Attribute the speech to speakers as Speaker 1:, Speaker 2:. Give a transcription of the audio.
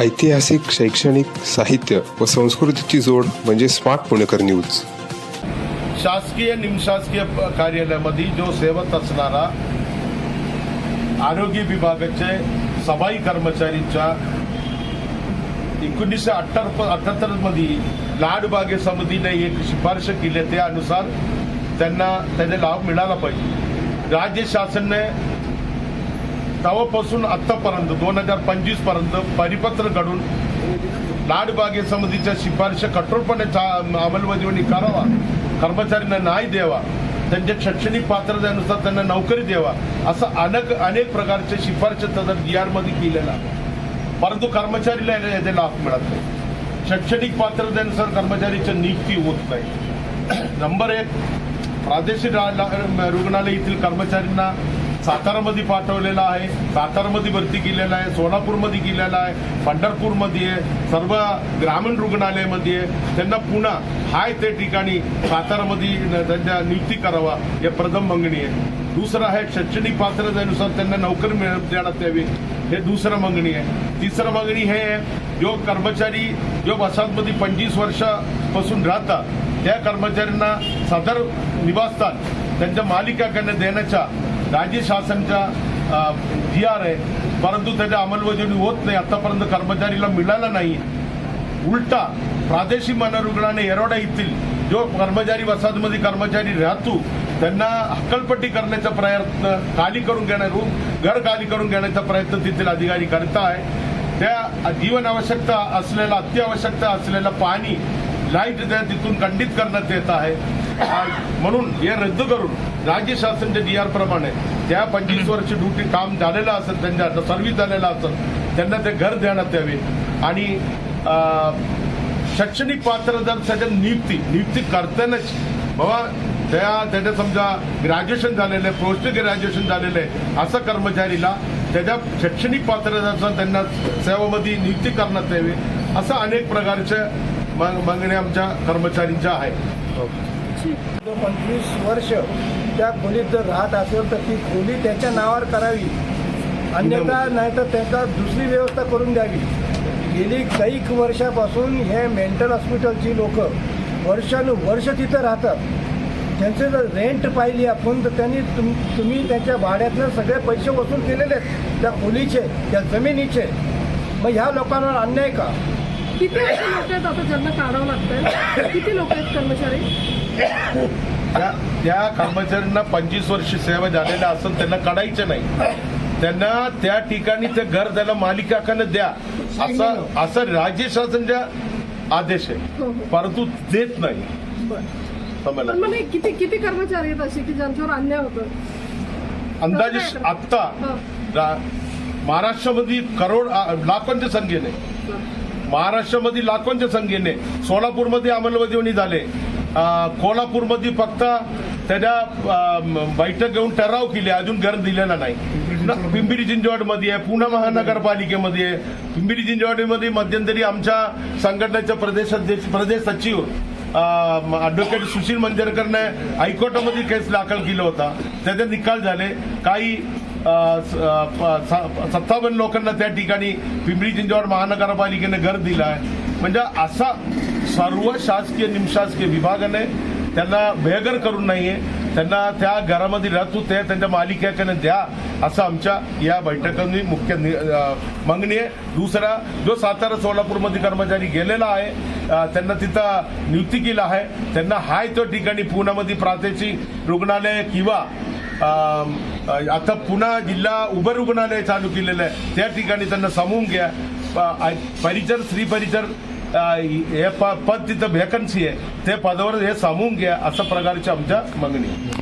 Speaker 1: ऐतिहासिक शैक्षणिक साहित्य व संस्कृतीची जोड म्हणजे स्मार्ट पुणेकर न्यूज.
Speaker 2: शासकीय निमशासकीय कार्यालयामध्ये जो सेवत असणारा आरोग्य विभागाचे सफाई कर्मचारीच्या एकोणीसशे अठ्ठ्याहत्तर अठ्ठ्याहत्तरमध्ये लाडबागे समितीने एक शिफारस केली त्यानुसार त्यांना त्याचा लाभ मिळाला पाहिजे. राज्य शासनाने तेव्हापासून आत्तापर्यंत दोन हजार पंचवीसपर्यंत परिपत्र घडून लाडबागे समितीच्या शिफारशी कठोरपणे चा- अंमलबजावणी करावा कर्मचाऱ्यांना न्याय द्यावा त्यांच्या शैक्षणिक पात्रतेनुसार त्यांना नोकरी द्यावा असं अनेक अनेक प्रकारचे शिफारशी तर डी आरमध्ये परंतु कर्मचारीला याचा याचे लाभ मिळत नाही. शैक्षणिक पात्रतेनुसार कर्मचारीची नियुक्ती होत नाही. नंबर एक प्रादेशिक रा- रुग्णालय येथील कर्मचाऱ्यांना सातारामध्ये पाठवलेला आहे. सातारामध्ये भरती केलेला आहे. सोलापूरमध्ये केलेला आहे. पंढरपूरमध्ये आहे. सर्व ग्रामीण रुग्णालयामध्ये आहे. त्यांना पुन्हा हाय ते ठिकाणी सातारामध्ये त्यांच्या नियुक्ती करावा हे प्रथम मागणी आहे. दुसरं आहे शैक्षणिक पात्रतेनुसार त्यांना नोकरी मिळ देण्यात यावी हे दुसरं मागणी आहे. तिसरं मागणी हे आहे जो कर्मचारी जो वसाहतमध्ये पंचवीस वर्षापासून राहतात त्या कर्मचाऱ्यांना सदर निवासस्थान त्यांच्या मालिकाकडे देण्याच्या राज्य शासनचा जी आर आहे परंतु त्याच्या अंमलबजावणी होत नाही. आतापर्यंत कर्मचारीला मिळाला नाही. उलटा प्रादेशिक मनोरुग्णाने येरोडा येथील जो कर्मचारी वसाहतमध्ये कर्मचारी राहतो त्यांना हक्कलपट्टी करण्याचा प्रयत्न खाली करून घेणार रूम घर खाली करून घेण्याचा प्रयत्न तेथील अधिकारी करत आहे त्या जीवन आवश्यकता असलेला अत्यावश्यकता असलेलं पाणी लाइट त्या तिथून खंडित करण्यात येत आहे. म्हणून हे रद्द करून राज्य शासनाच्या डी आर प्रमाणे त्या पंचवीस वर्ष ड्युटी काम झालेलं असेल त्यांच्या सर्व्हिस झालेला असेल त्यांना ते घर देण्यात यावे. आणि शैक्षणिक पात्रता त्याच्या नियुक्ती नियुक्ती करतानाच बाबा त्या त्याच्या समजा ग्रॅज्युएशन झालेलं आहे पोस्ट ग्रॅज्युएशन झालेलं आहे असं कर्मचारीला त्याच्या शैक्षणिक पात्रतेचा त्यांना सेवामध्ये नियुक्ती करण्यात यावी असं अनेक प्रकारच्या माग- मागण्या आमच्या कर्मचारींच्या आहेत.
Speaker 3: तो पंचवीस वर्ष त्या खोलीत जर राहत असेल तर ती खोली त्याच्या नावावर करावी. अन्यथा नाही तर त्याचा दुसरी व्यवस्था करून द्यावी. गेली कैक वर्षापासून हे मेंटल हॉस्पिटलची लोक वर्षानुवर्ष तिथं राहतात. त्यांचे जर रेंट पाहिली आपण तर त्यांनी तुम तुम्ही त्याच्या भाड्यातनं सगळे पैसे वसूल केलेले आहेत. त्या खोलीचे त्या जमिनीचे. मग ह्या लोकांवर अन्याय का?
Speaker 4: किती असे लोक आहेत? आता ज्यांना काढावं लागतंय. किती लोक आहेत कर्मचारी?
Speaker 2: त्या त्या कर्मचाऱ्यांना पंचवीस वर्ष सेवा झालेल्या असेल त्यांना काढायचं नाही. त्यांना त्या ठिकाणी ते घर त्याला मालिकाकडे द्या. असं असं राज्य शासनाचा आदेश आहे.
Speaker 4: हो हो.
Speaker 2: परंतु देत नाही. समजलं
Speaker 4: किती किती कर्मचारी आहेत असे की ज्यांच्यावर अन्याय होतो
Speaker 2: अंदाजे आत्ता
Speaker 4: हं.
Speaker 2: महाराष्ट्रामध्ये करोड लाखोंच्या संख्येने. महाराष्ट्रामध्ये लाखोंच्या संख्येने सोलापूरमध्ये अंमलबजावणी झाले. कोल्हापूरमध्ये फक्त त्याच्या बैठक घेऊन ठराव केले. अजून घर दिलेला नाही. पिंपरी चिंचवडमध्ये आहे पुणे महानगरपालिकेमध्ये आहे. पिंपरी चिंचवडमध्ये मध्यंतरी आमच्या संघटनेच्या प्रदेशाध्यक्ष प्रदेश सचिव ॲडव्होकेट सुशील मंजरकरने हायकोर्टामध्ये केस दाखल केला होता. त्याचे निकाल झाले. काही सत्तावन्न लोकांना त्या ठिकाणी पिंपरी चिंचवड महानगरपालिकेने घर दिलं आहे म्हणजे असा सर्व शासकीय निमशासकीय विभागाने त्यांना बेघर करून नाहीये. त्यांना त्या घरामध्ये राहतो ते त्यांच्या मालिकेकडे द्या असं आमच्या या बैठकांनी मुख्य नि- मागणी आहे. दुसरा जो सातारा सोलापूरमध्ये कर्मचारी गेलेला आहे त्यांना तिथं नियुक्ती केला आहे. त्यांना हाय तो ठिकाणी पुण्यामध्ये प्रादेशिक रुग्णालय किंवा आता पुन्हा जिल्हा उभं रुग्णालय चालू केलेलं आहे. त्या ठिकाणी त्यांना सामवून घ्या. परिचर स्त्री परिचर हे प- पद तिथं व्हॅकन्सी आहे. ते पदावर हे सामवून घ्या अशा प्रकारची आमच्या मागणी आहे.